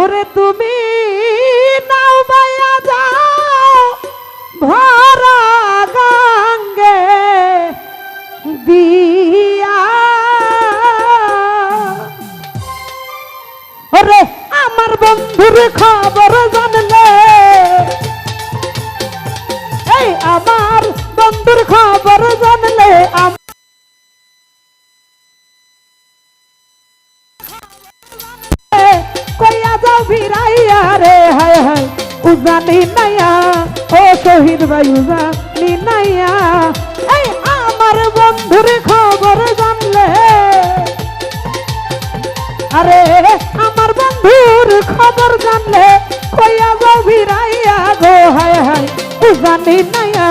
ওরে তুমি নাও বাইয়া যাও ভরা গঙ্গে দিয়া। ওরে আমার বন্ধুর খবর জানলে, এই আমার বন্ধুর খবর জানলে ভিড়াইয়া রে, হায় হায়। উজানি নাইয়া ও শহীদ ভাই উজানি নাইয়া এই আমার বন্ধুর খবর জানলে। আরে, আমার বন্ধুর খবর জানলে। কইয়া যাও ভিড়াইয়া গো, হায় হায়। উজানি নাইয়া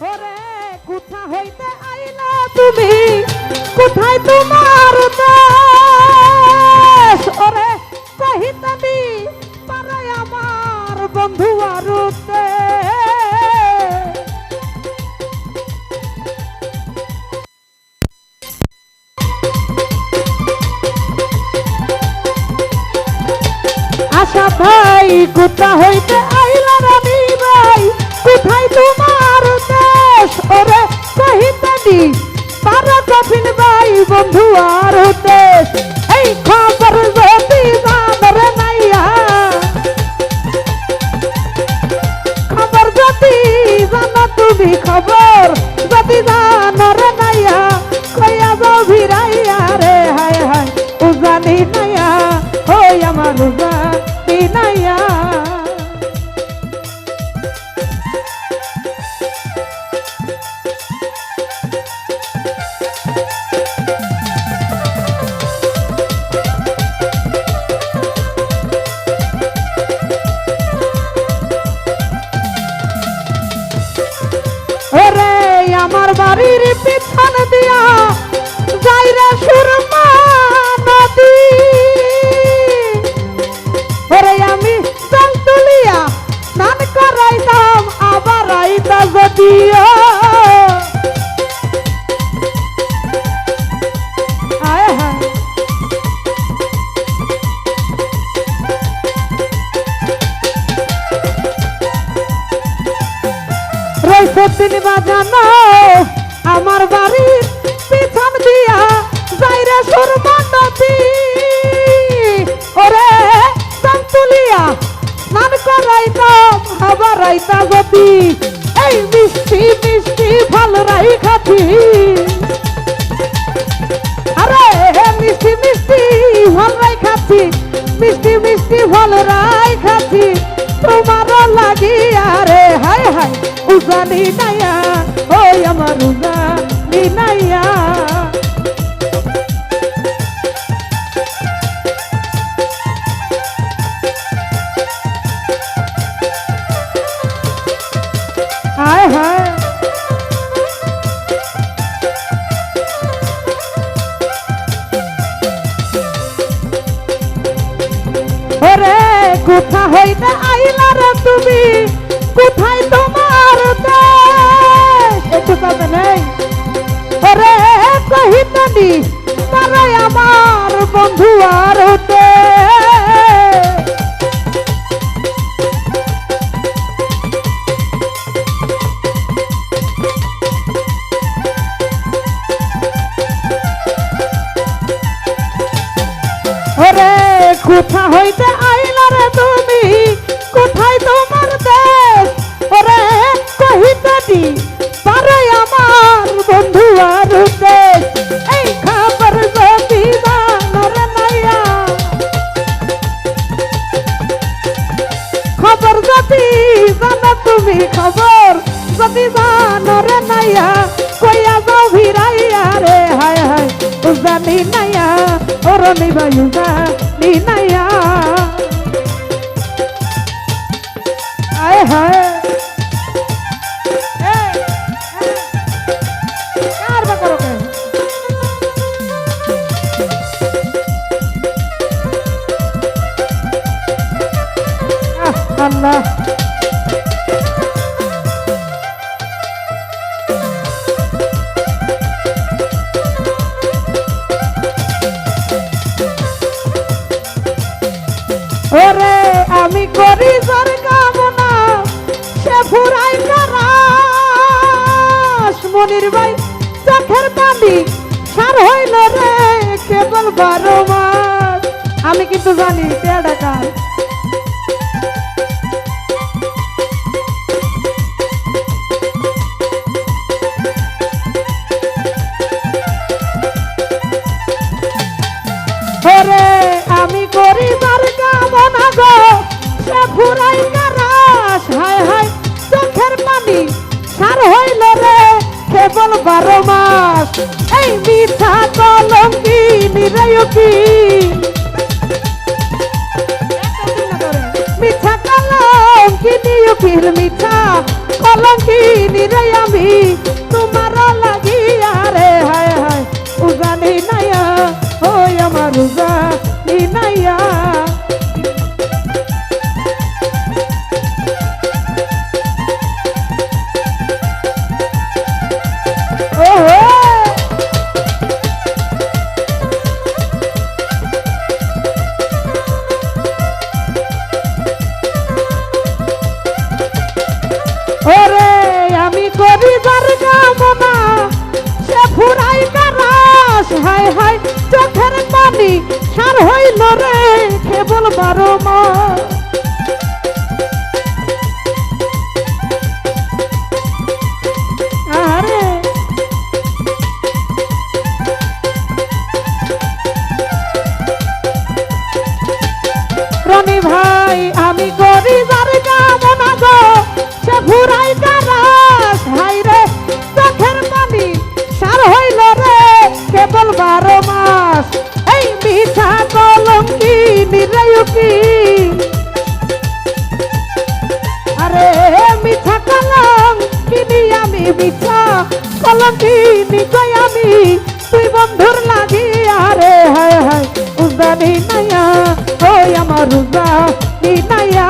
ওরে, কোথা হইতে আইলা তুমি? কোথায় তোমার দেশ? ওরে কহিতানি পারাই আমার বন্ধু আর আশা ভাই, কোথা হইতে জানো খবর। যদি জানর বাড়ির পিছন দিয়া যাইরা সুরমা নদী। ওরে আমি জল তুলিয়া স্নান করাইতাম, আবার আইতা যদিও। হায়। তিনি বাজানো আমার বাড়ির পিছন দিয়া যাইরে সুরমা নদী। ওরে চান তুলিয়া স্নান করাইতাম, আবার আইতা যদি এই মিষ্টি মিষ্টি ফল রাই খাতি। আরে মিষ্টি মিষ্টি ফল রাই খাচ্ছি মিষ্টি মিষ্টি ফল রাই খাচ্ছি তোমার লাগিয়া রে, হায় হায়, উজানি নাইয়া, ওই আমার উজানি নাইয়া। হায় হায়। ওরে কোথা হইতে আইলা রে তুমি? বন্ধু আর হতে। কোথা হইতে আইলা রে তুমি? কোথায় তোমার তুমি খবর। যদি জানো রে নাইয়া, কইয়া যাও ভিড়াইয়া রে, হায় হায় উজানি নাইয়া ওরনি ভাই উজানি নাইয়া হায় হায়। ফুরাই রাস মনির ভাই চোখের পানি সার হইল রে, কেবল বারো আমি কিন্তু জানি কে ডাকা এই মিঠা কলঙ্কি নিরায়কি মিঠা কলঙ্কি মিথ্যা কলম কি নিরায় আমি। তোমার লাগিয়া রে হায় হায়, উজানি নাইয়া ওই আমার উজানি। ওরে আমি গরিবার কামনা। সে ফুরাই কারাস হায় হায় চোখের পানি, সার হইল রে, কেবল বারো মাস। মিঠা কলঙ্কি কিনি কই আমি তুই বন্ধুর লাগি। আরে হায় হায় উজানি নাইয়া, ওই আমার উজানি নাইয়া।